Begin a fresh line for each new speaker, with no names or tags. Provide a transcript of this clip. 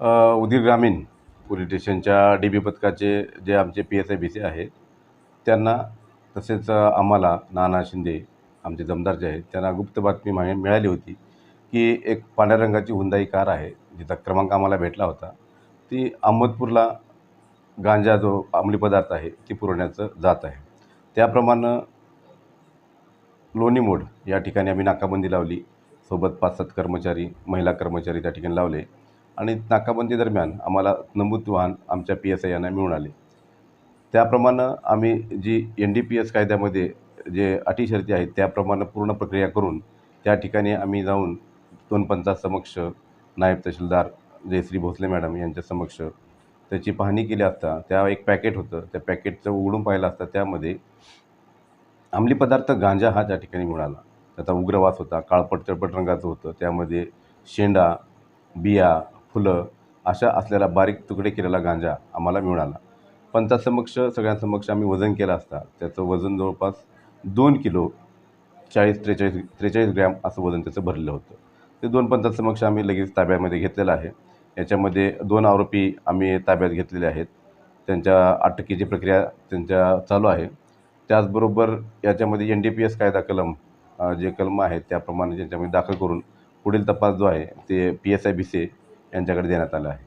उदीर उदगीर ग्रामीण पोलीस स्टेशनच्या डी बी पथकाचे जे आमचे P S I B C आहेत त्यांना तसेच आम्हाला नाना शिंदे आमचे दमदार जे आहेत त्यांना गुप्त बातमी माही मिळाली होती की एक पांढऱ्या रंगाची हुंदाई कार आहे जिचा क्रमांक आम्हाला भेटला होता. ती अहमदपूरला गांजा जो अंमली पदार्थ आहे ती पुरवण्याचं जात आहे. त्याप्रमाणे लोणी मोड या ठिकाणी आम्ही नाकाबंदी लावली. सोबत पाच सात कर्मचारी महिला कर्मचारी त्या ठिकाणी लावले. आणि नाकाबंदी दरम्यान आम्हाला नमूद वाहन आमच्या पी एस आय यांना मिळून आले. त्याप्रमाणे आम्ही G N D P S कायद्यामध्ये जे अटी शर्ती आहेत त्याप्रमाणे पूर्ण प्रक्रिया करून त्या ठिकाणी आम्ही जाऊन दोन पंचांसमक्ष नायब तहसीलदार जयश्री भोसले मॅडम यांच्या समक्ष त्याची पाहणी केली असता त्या एक पॅकेट होतं. त्या पॅकेटचं उघडून पाहिलं असता त्यामध्ये अंमली पदार्थ गांजा हा त्या ठिकाणी मिळाला. त्याचा उग्रवास होता काळपट चळपट रंगाचं होतं. त्यामध्ये शेंडा बिया फुलं अशा असलेला बारीक तुकडे केलेला गांजा आम्हाला मिळाला. पंचासमक्ष सगळ्यांसमक्ष आम्ही वजन केलं असता त्याचं वजन जवळपास दोन किलो चाळीस त्रेचाळीस त्रेचाळीस ग्रॅम असं वजन त्याचं भरलेलं होतं. ते दोन पंचासमक्ष आम्ही लगेच ताब्यामध्ये घेतलेलं आहे. याच्यामध्ये दोन आरोपी आम्ही ताब्यात घेतलेले आहेत. त्यांच्या अटकेची प्रक्रिया त्यांच्या चालू आहे. त्याचबरोबर याच्यामध्ये एन डी पी एस कायदा कलम जे कलम आहेत त्याप्रमाणे त्यांच्यामध्ये दाखल करून पुढील तपास जो आहे ते P S I B C यांच्याकडे देण्यात आलं आहे.